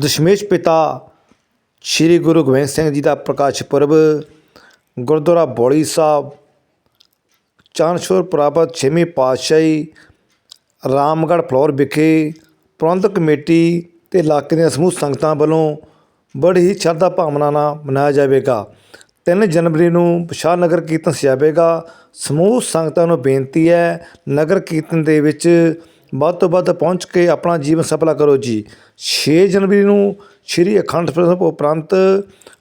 ਦਸ਼ਮੇਸ਼ ਪਿਤਾ ਸ੍ਰੀ ਗੁਰੂ ਗੋਬਿੰਦ ਸਿੰਘ ਜੀ ਦਾ ਪ੍ਰਕਾਸ਼ ਪੁਰਬ ਗੁਰਦੁਆਰਾ ਬੋਲੀ ਸਾਹਿਬ, ਚਾਨਸ਼ੋਰ ਪ੍ਰਾਪਤ ਛੇਵੀਂ ਪਾਤਸ਼ਾਹੀ ਰਾਮਗੜ੍ਹ ਫਲੋਰ ਵਿਖੇ ਪ੍ਰਬੰਧਕ ਕਮੇਟੀ ਤੇ ਇਲਾਕੇ ਦੀਆਂ ਸਮੂਹ ਸੰਗਤਾਂ ਵੱਲੋਂ ਬੜੀ ਹੀ ਸ਼ਰਧਾ ਭਾਵਨਾ ਨਾਲ ਮਨਾਇਆ ਜਾਵੇਗਾ। 3 ਜਨਵਰੀ ਨੂੰ ਵਿਸ਼ਾਲ ਨਗਰ ਕੀਰਤਨ ਸਜਾਵੇਗਾ ਸਮੂਹ ਸੰਗਤਾਂ ਨੂੰ ਬੇਨਤੀ ਹੈ, ਨਗਰ ਕੀਰਤਨ ਦੇ ਵਿੱਚ ਵੱਧ ਤੋਂ ਵੱਧ ਪਹੁੰਚ ਕੇ ਆਪਣਾ ਜੀਵਨ ਸਫਲਾ ਕਰੋ ਜੀ। 6 ਜਨਵਰੀ ਨੂੰ ਸ਼੍ਰੀ ਅਖੰਡ ਪਾਠ ਉਪਰੰਤ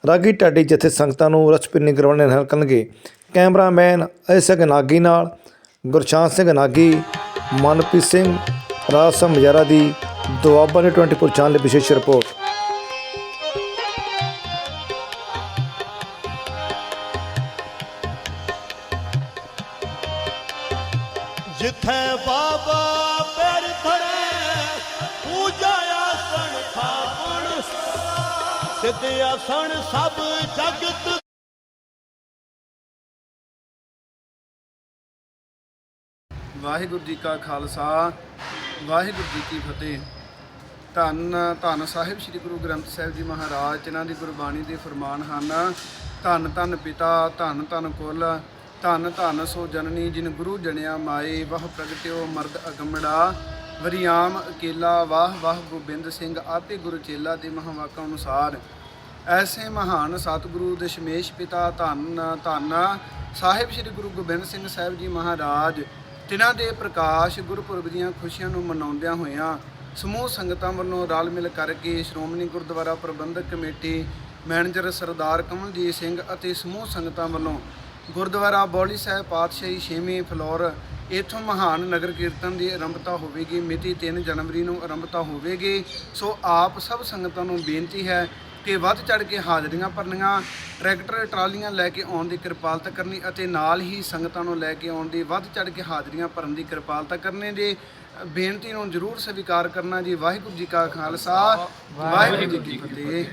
ਰਾਗੀ ਢਾਡੀ ਜਥੇ ਸੰਗਤਾਂ ਨੂੰ ਰਸਪਿੰਨੀ ਕਰਵਾਉਣੇ ਨਾਲ ਕਰਨਗੇ ਕੈਮਰਾਮੈਨ ਅਜੇ ਨਾਗੀ ਨਾਲ ਗੁਰਸ਼ਾਂਤ ਸਿੰਘ ਨਾਗੀ, ਮਨਪ੍ਰੀਤ ਸਿੰਘ, ਰਾਜ ਸਿੰਘ ਮਜਾਰਾ ਦੀ ਦੁਆਬਾ ਨੇ 24 ਚੈਨਲ ਲਈ ਵਿਸ਼ੇਸ਼ ਰਿਪੋਰਟ। ਜਿੱਥੇ ਬਾਬਾ ਪੈਰ ਧਰੇ, ਪੂਜਾ ਆਸਣ ਥਾਪਣ। ਸਿੱਧ ਆਸਣ ਸਭ ਜਗਤ ਵਾਹਿਗੁਰੂ ਜੀ ਕਾ ਖਾਲਸਾ, ਵਾਹਿਗੁਰੂ ਜੀ ਕੀ ਫਤਿਹ। ਧੰਨ ਧੰਨ ਸਾਹਿਬ ਸ੍ਰੀ ਗੁਰੂ ਗ੍ਰੰਥ ਸਾਹਿਬ ਜੀ ਮਹਾਰਾਜ, ਜਿਨ੍ਹਾਂ ਦੀ ਗੁਰਬਾਣੀ ਦੇ ਫਰਮਾਨ ਹਨ, ਧੰਨ ਧੰਨ ਪਿਤਾ, ਧੰਨ ਧੰਨ ਕੁੱਲ ਧੰਨ ਧੰਨ ਸੋ ਜਨਨੀ ਜਿਨ ਗੁਰੂ ਜਣਿਆ ਮਾਏ, ਵਾਹ ਪ੍ਰਗਟਿਓ ਮਰਦ ਅਗੰਮੜਾ। ਵਰਿਆਮ ਅਕੇਲਾ, ਵਾਹ ਵਾਹ ਗੋਬਿੰਦ ਸਿੰਘ, ਆਪੇ ਗੁਰੂ ਚੇਲਾ ਦੇ ਮਹਾਵਾਕਾਂ ਅਨੁਸਾਰ। ਐਸੇ ਮਹਾਨ ਸਤਿਗੁਰੂ ਦਸ਼ਮੇਸ਼ ਪਿਤਾ ਧੰਨ ਧੰਨ ਸਾਹਿਬ ਸ੍ਰੀ ਗੁਰੂ ਗੋਬਿੰਦ ਸਿੰਘ ਸਾਹਿਬ ਜੀ ਮਹਾਰਾਜ, ਤਿਨਾਂ ਦੇ ਪ੍ਰਕਾਸ਼ ਗੁਰਪੁਰਬ ਦੀਆਂ ਖੁਸ਼ੀਆਂ ਨੂੰ ਮਨਾਉਂਦਿਆਂ ਹੋਇਆਂ ਸਮੂਹ ਸੰਗਤਾਂ ਵੱਲੋਂ ਰਲ ਮਿਲ ਕਰਕੇ ਸ਼੍ਰੋਮਣੀ ਗੁਰਦੁਆਰਾ ਪ੍ਰਬੰਧਕ ਕਮੇਟੀ ਮੈਨੇਜਰ ਸਰਦਾਰ ਕਮਲਜੀਤ ਸਿੰਘ ਅਤੇ ਸਮੂਹ ਸੰਗਤਾਂ ਵੱਲੋਂ ਗੁਰਦੁਆਰਾ ਬੌਲੀ ਸਾਹਿਬ ਪਾਤਸ਼ਾਹੀ ਛੇਵੀਂ ਫਲੋਰ ਇਥੋਂ ਮਹਾਨ ਨਗਰ ਕੀਰਤਨ ਦੀ ਆਰੰਭਤਾ ਹੋਵੇਗੀ ਮਿਤੀ 3 ਜਨਵਰੀ ਨੂੰ ਆਰੰਭਤਾ ਹੋਵੇਗੀ। ਸੋ ਆਪ ਸਭ ਸੰਗਤਾਂ ਨੂੰ ਬੇਨਤੀ ਹੈ ਕਿ ਵੱਧ ਚੜ ਕੇ ਹਾਜ਼ਰੀਆਂ ਭਰਨੀਆਂ ਟਰੈਕਟਰ ਟਰਾਲੀਆਂ ਲੈ ਕੇ ਆਉਣ ਦੀ ਕਿਰਪਾਲਤਾ ਕਰਨੀ ਅਤੇ ਨਾਲ ਹੀ ਸੰਗਤਾਂ ਨੂੰ ਲੈ ਕੇ ਆਉਣ ਦੀ ਵੱਧ ਚੜ ਕੇ ਹਾਜ਼ਰੀਆਂ ਭਰਨ ਦੀ ਕਿਰਪਾਲਤਾ ਕਰਨੇ ਦੀ ਬੇਨਤੀ ਨੂੰ ਜ਼ਰੂਰ ਸਵੀਕਾਰ ਕਰਨਾ ਜੀ। ਵਾਹਿਗੁਰੂ ਜੀ ਕਾ ਖਾਲਸਾ ਵਾਹਿਗੁਰੂ ਜੀ ਕੀ ਫਤਿਹ।